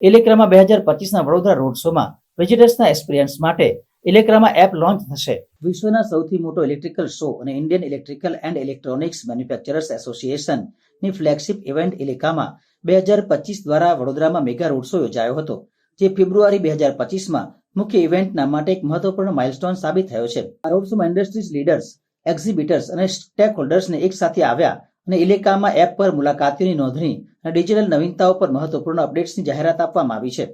ઇલેક્રામાં બે હજાર પચીસના વડોદરા રોડ શોમાં વિઝિટર્સના એક્સપિરિયન્સ માટે ઇલેક્રામાં એપ લોન્ચ થશે. વિશ્વના સૌથી મોટો ઇલેક્ટ્રિકલ શો અને Indian electrical and electronics manufacturers association flagship event ઇલેકામાં બે હજાર પચીસ દ્વારા વડોદરામાં મેગા રોડ શો યોજાયો હતો, જે ફેબ્રુઆરી બે હજાર પચીસમાં મુખ્ય ઇવેન્ટના માટે એક મહત્વપૂર્ણ માઇલસ્ટોન સાબિત થયો છે. આ રોડ શોમાં ઇન્ડસ્ટ્રીઝ લીડર્સ એક્ઝિબિટર્સ અને સ્ટેક હોલ્ડર્સને એક સાથે આવ્યા અને ઇલેકામાં એપ પર મુલાકાતીઓની નોંધણી અને ડિજિટલ નવીનતાઓ પર મહત્વપૂર્ણ અપડેટ્સની જાહેરાત આપવામાં આવી છે.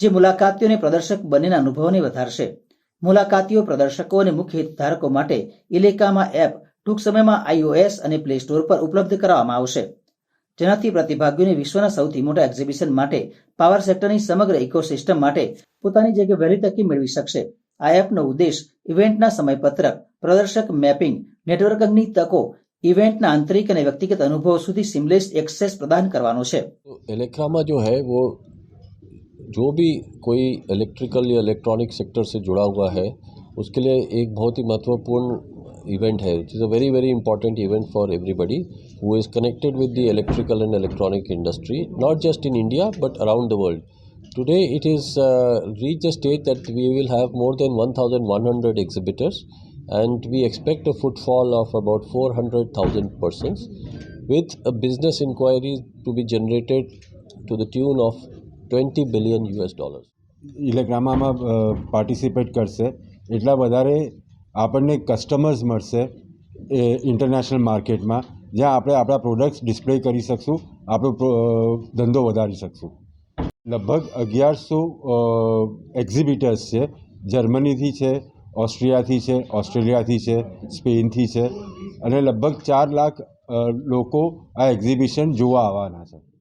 જે મુલાકાતીઓને પ્રદર્શક બંનેના અનુભવોને વધારશે. મુલાકાતીઓ, પ્રદર્શકો અને મુખ્ય હિતધારકો માટે ઇલેકામાં એપ ટૂંક સમયમાં આઈઓએસ અને પ્લે સ્ટોર પર ઉપલબ્ધ કરાવવામાં આવશે. જેનાથી પ્રતિભાગીઓને વિશ્વના સૌથી મોટા એક્ઝિબિશન માટે, પાવર સેક્ટરની સમગ્ર ઇકોસિસ્ટમ માટે પોતાની જગ્યા વહેલી તકી મેળવી શકશે. આ એપનો ઉદ્દેશ ઇવેન્ટના સમયપત્રક, પ્રદર્શક મેપિંગ નેટવર્કિંગની તકો ઇવેન્ટના આંતરિક અને વ્યક્તિગત અનુભવો સુધી સિમલેસ એક્સેસ પ્રદાન કરવાનો છે तो एलेक्रामा जो है वो जो भी कोई इलेक्ट्रिकल या इलेक्ट्रॉनिक सेक्टर से जुड़ा हुआ है उसके लिए एक बहुत ही महत्वपूर्ण इवेंट है it is a very very important event for everybody who is connected with the electrical and electronic industry not just in India but around the world Today it is uh, reached a stage that we will have more than 1,100 exhibitors and we expect a footfall of about 400,000 persons with a business inquiry to be generated to the tune of 20 billion US dollars. ઇલેગ્રામામાં participate કરશે એટલા વધારે આપણને customers મળશે એ international માર્કેટમાં જ્યાં આપણે આપણા પ્રોડક્ટ્સ ડિસ્પ્લે કરી શકશું આપણો ધંધો વધારી શકશું લગભગ અગિયારસો એક્ઝિબિટર્સ છે જર્મનીથી છે ઓસ્ટ્રિયાથી છે, ઓસ્ટ્રેલિયાથી છે, સ્પેનથી છે. અને લગભગ ચાર લાખ લોકો આ એક્ઝિબિશન જોવા આવવાના છે.